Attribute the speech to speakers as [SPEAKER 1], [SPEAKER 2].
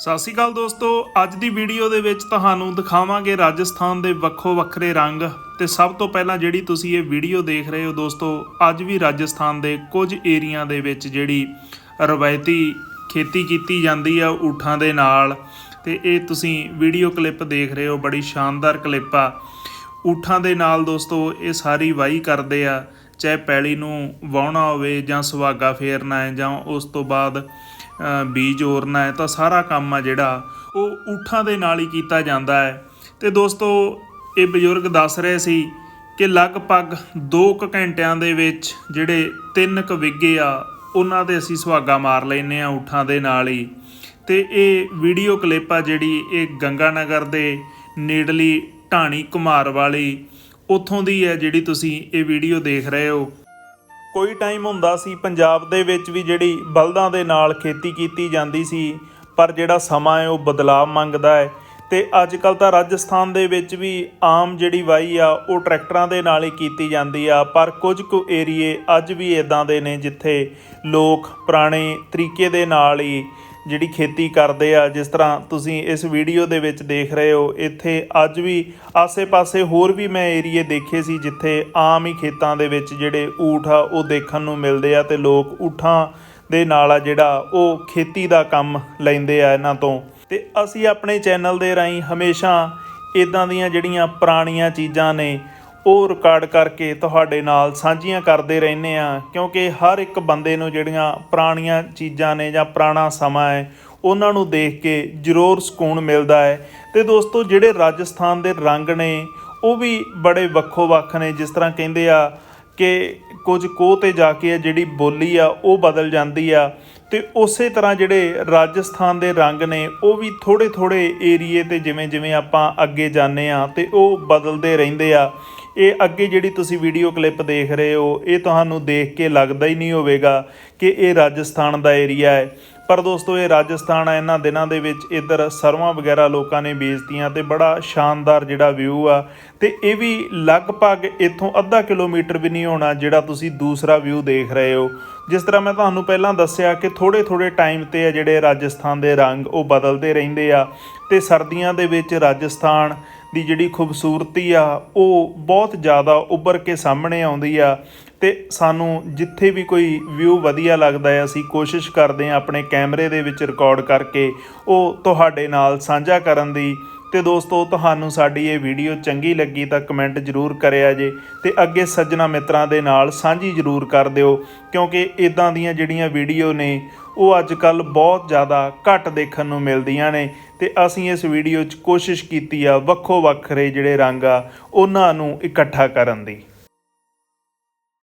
[SPEAKER 1] ਸਤਿ ਸ਼੍ਰੀ ਅਕਾਲ ਦੋਸਤੋ, ਅੱਜ ਦੀ ਵੀਡੀਓ ਦੇ ਵਿੱਚ ਤੁਹਾਨੂੰ ਦਿਖਾਵਾਂਗੇ ਰਾਜਸਥਾਨ ਦੇ ਵੱਖੋ ਵੱਖਰੇ ਰੰਗ। ਤੇ ਸਭ ਤੋਂ ਪਹਿਲਾਂ ਜਿਹੜੀ ਤੁਸੀਂ ਇਹ ਵੀਡੀਓ ਦੇਖ ਰਹੇ ਹੋ ਦੋਸਤੋ, ਅੱਜ ਵੀ ਰਾਜਸਥਾਨ ਦੇ ਕੁਝ ਏਰੀਆ ਦੇ ਵਿੱਚ ਜਿਹੜੀ ਰਵਾਇਤੀ ਖੇਤੀ ਕੀਤੀ ਜਾਂਦੀ ਆ ਊਠਾਂ ਦੇ ਨਾਲ। ਤੇ ਇਹ ਤੁਸੀਂ ਵੀਡੀਓ ਕਲਿੱਪ ਦੇਖ ਰਹੇ ਹੋ, ਬੜੀ ਸ਼ਾਨਦਾਰ ਕਲਿੱਪ ਆ। ਊਠਾਂ ਦੇ ਨਾਲ ਦੋਸਤੋ, ਇਹ ਸਾਰੀ ਵਾਹੀ ਕਰਦੇ ਆ, ਚਾਹੇ ਪੈਲੀ ਨੂੰ ਵਾਹੁਣਾ ਹੋਵੇ ਜਾਂ ਸੁਹਾਗਾ ਫੇਰਨਾ ਹੈ ਜਾਂ ਉਸ ਤੋਂ ਬਾਅਦ ਬੀਜ ਓਰਨਾ ਹੈ ਤਾਂ ਸਾਰਾ ਕੰਮ ਆ ਜਿਹੜਾ ਉਹ ਊਠਾਂ ਦੇ ਨਾਲ ਹੀ ਕੀਤਾ ਜਾਂਦਾ ਹੈ। ਤੇ ਦੋਸਤੋ, ਇਹ ਬਜ਼ੁਰਗ ਦੱਸ ਰਹੇ ਸੀ ਕਿ ਲਗਭਗ 2 ਕੁ ਘੰਟਿਆਂ ਦੇ ਵਿੱਚ ਜਿਹੜੇ 3 ਕੁ ਵਿੱਗੇ ਆ, ਉਹਨਾਂ ਤੇ ਅਸੀਂ ਸੁਹਾਗਾ ਮਾਰ ਲੈਨੇ ਆ ਊਠਾਂ ਦੇ ਨਾਲ ਹੀ। ਤੇ ਇਹ ਵੀਡੀਓ ਕਲਿੱਪ ਆ ਜਿਹੜੀ ਇਹ ਗੰਗਾ ਨਗਰ ਦੇ ਨੇੜਲੀ ਢਾਣੀ ਕੁਮਾਰ ਵਾਲੀ, ਉੱਥੋਂ ਦੀ ਹੈ ਜਿਹੜੀ ਤੁਸੀਂ ਇਹ ਵੀਡੀਓ ਦੇਖ ਰਹੇ ਹੋ। ਕੋਈ ਟਾਈਮ ਹੁੰਦਾ ਸੀ ਪੰਜਾਬ ਦੇ ਵਿੱਚ ਵੀ ਜਿਹੜੀ ਬਲਦਾਂ ਦੇ ਨਾਲ ਖੇਤੀ ਕੀਤੀ ਜਾਂਦੀ ਸੀ, ਪਰ ਜਿਹੜਾ ਸਮਾਂ ਹੈ ਉਹ ਬਦਲਾਅ ਮੰਗਦਾ ਹੈ। ਤੇ ਅੱਜ ਕੱਲ ਤਾਂ ਰਾਜਸਥਾਨ ਦੇ ਵਿੱਚ ਵੀ ਆਮ ਜਿਹੜੀ ਵਾਈ ਆ, ਉਹ ਟਰੈਕਟਰਾਂ ਦੇ ਨਾਲ ਹੀ ਕੀਤੀ ਜਾਂਦੀ ਆ, ਪਰ ਕੁਝ ਕੁ ਏਰੀਏ ਅੱਜ ਵੀ ਇਦਾਂ ਦੇ ਨੇ ਜਿੱਥੇ ਲੋਕ ਪੁਰਾਣੇ ਤਰੀਕੇ ਦੇ ਨਾਲ ਹੀ ਜਿਹੜੀ ਖੇਤੀ ਕਰਦੇ ਆ, ਜਿਸ ਤਰ੍ਹਾਂ ਤੁਸੀਂ ਇਸ ਵੀਡੀਓ ਦੇ ਵਿੱਚ ਦੇਖ ਰਹੇ ਹੋ, ਇੱਥੇ ਅੱਜ ਵੀ ਆਸੇ-ਪਾਸੇ ਹੋਰ ਵੀ ਮੈਂ ਏਰੀਏ ਦੇਖੇ ਸੀ, ਜਿੱਥੇ ਆਮ ਹੀ ਖੇਤਾਂ ਦੇ ਵਿੱਚ ਜਿਹੜੇ ਊਠ ਆ, ਉਹ ਦੇਖਣ ਨੂੰ ਮਿਲਦੇ ਆ ਤੇ ਲੋਕ ਊਠਾਂ ਦੇ ਨਾਲ ਆ ਜਿਹੜਾ ਉਹ ਖੇਤੀ ਦਾ ਕੰਮ ਲੈਂਦੇ ਆ ਇਹਨਾਂ ਤੋਂ। ਤੇ ਅਸੀਂ ਆਪਣੇ ਚੈਨਲ ਦੇ ਰਾਹੀਂ ਹਮੇਸ਼ਾ ਇਦਾਂ ਦੀਆਂ ਜਿਹੜੀਆਂ ਪੁਰਾਣੀਆਂ ਚੀਜ਼ਾਂ ਨੇ ਉਹ ਰਿਕਾਰਡ ਕਰਕੇ ਤੁਹਾਡੇ ਨਾਲ ਸਾਂਝੀਆਂ ਕਰਦੇ ਰਹਿੰਦੇ ਆ ਕਿਉਂਕਿ ਹਰ ਇੱਕ ਬੰਦੇ ਨੂੰ ਜਿਹੜੀਆਂ ਪੁਰਾਣੀਆਂ ਚੀਜ਼ਾਂ ਨੇ ਜਾਂ ਪੁਰਾਣਾ ਸਮਾਂ ਹੈ, ਉਹਨਾਂ ਨੂੰ ਦੇਖ ਕੇ ਜ਼ਰੂਰ ਸਕੂਨ ਮਿਲਦਾ ਹੈ। ਤੇ ਦੋਸਤੋ, ਜਿਹੜੇ ਰਾਜਸਥਾਨ ਦੇ ਰੰਗ ਨੇ, ਉਹ ਵੀ ਬੜੇ ਵੱਖੋ ਵੱਖ ਨੇ। ਜਿਸ ਤਰ੍ਹਾਂ ਕਹਿੰਦੇ ਆ ਕਿ ਕੁਝ ਕੋਹ ਤੇ ਜਾ ਕੇ ਜਿਹੜੀ ਬੋਲੀ ਆ, ਉਹ ਬਦਲ ਜਾਂਦੀ ਆ। ਤੇ ਉਸੇ ਤਰ੍ਹਾਂ ਜਿਹੜੇ ਰਾਜਸਥਾਨ ਦੇ ਰੰਗ ਨੇ, ਉਹ ਵੀ ਥੋੜੇ ਥੋੜੇ ਏਰੀਏ ਤੇ ਜਿਵੇਂ ਜਿਵੇਂ ਆਪਾਂ ਅੱਗੇ ਜਾਂਦੇ ਆ ਤੇ ਉਹ ਬਦਲਦੇ ਰਹਿੰਦੇ ਆ। ਇਹ ਅੱਗੇ ਜਿਹੜੀ ਤੁਸੀਂ ਵੀਡੀਓ ਕਲਿੱਪ ਦੇਖ ਰਹੇ ਹੋ, ਇਹ ਤੁਹਾਨੂੰ ਦੇਖ ਕੇ ਲੱਗਦਾ ਹੀ ਨਹੀਂ ਹੋਵੇਗਾ ਕਿ ਇਹ ਰਾਜਸਥਾਨ ਦਾ ਏਰੀਆ ਹੈ। ਪਰ ਦੋਸਤੋ, ਇਹ ਰਾਜਸਥਾਨ ਆ, ਇਹਨਾਂ ਦਿਨਾਂ ਦੇ ਵਿੱਚ ਇੱਧਰ ਸਰਵਾਂ ਵਗੈਰਾ ਲੋਕਾਂ ਨੇ ਬੀਜਤੀਆਂ ਤੇ ਬੜਾ ਸ਼ਾਨਦਾਰ ਜਿਹੜਾ ਵਿਊ ਆ। ਤੇ ਇਹ ਵੀ ਲਗਭਗ ਇੱਥੋਂ ਅੱਧਾ ਕਿਲੋਮੀਟਰ ਵੀ ਨਹੀਂ ਹੋਣਾ ਜਿਹੜਾ ਤੁਸੀਂ ਦੂਸਰਾ ਵਿਊ ਦੇਖ ਰਹੇ ਹੋ। ਜਿਸ ਤਰ੍ਹਾਂ ਮੈਂ ਤੁਹਾਨੂੰ ਪਹਿਲਾਂ ਦੱਸਿਆ ਕਿ ਥੋੜੇ ਥੋੜੇ ਟਾਈਮ ਤੇ ਆ ਜਿਹੜੇ ਰਾਜਸਥਾਨ ਦੇ ਰੰਗ ਉਹ ਬਦਲਦੇ ਰਹਿੰਦੇ ਆ। ਤੇ ਸਰਦੀਆਂ ਦੇ ਵਿੱਚ ਰਾਜਸਥਾਨ ਦੀ ਜਿਹੜੀ ਖੂਬਸੂਰਤੀ ਆ, ਉਹ ਬਹੁਤ ਜ਼ਿਆਦਾ ਉੱਭਰ ਕੇ ਸਾਹਮਣੇ ਆਉਂਦੀ ਆ ਤੇ ਸਾਨੂੰ ਜਿੱਥੇ ਵੀ ਕੋਈ ਵਿਊ ਵਧੀਆ ਲੱਗਦਾ ਹੈ, ਅਸੀਂ ਕੋਸ਼ਿਸ਼ ਕਰਦੇ ਹਾਂ ਆਪਣੇ ਕੈਮਰੇ ਦੇ ਵਿੱਚ ਰਿਕਾਰਡ ਕਰਕੇ ਉਹ ਤੁਹਾਡੇ ਨਾਲ ਸਾਂਝਾ ਕਰਨ ਦੀ। ਤੇ ਦੋਸਤੋ, ਤੁਹਾਨੂੰ ਸਾਡੀ ਇਹ ਵੀਡੀਓ ਚੰਗੀ ਲੱਗੀ ਤਾਂ ਕਮੈਂਟ ਜ਼ਰੂਰ ਕਰਿਆ ਜੇ ਤੇ ਅੱਗੇ ਸੱਜਣਾ ਮਿੱਤਰਾਂ ਦੇ ਨਾਲ ਸਾਂਝੀ ਜ਼ਰੂਰ ਕਰ ਦਿਓ ਕਿਉਂਕਿ ਇਦਾਂ ਦੀਆਂ ਜਿਹੜੀਆਂ ਵੀਡੀਓ ਨੇ ਉਹ ਅੱਜ ਕੱਲ ਬਹੁਤ ਜ਼ਿਆਦਾ ਘੱਟ ਦੇਖਣ ਨੂੰ ਮਿਲਦੀਆਂ ਨੇ ਤੇ ਅਸੀਂ ਇਸ ਵੀਡੀਓ 'ਚ ਕੋਸ਼ਿਸ਼ ਕੀਤੀ ਆ ਵੱਖੋ ਵੱਖਰੇ ਜਿਹੜੇ ਰੰਗ ਆ, ਉਹਨਾਂ ਨੂੰ ਇਕੱਠਾ ਕਰਨ ਦੀ।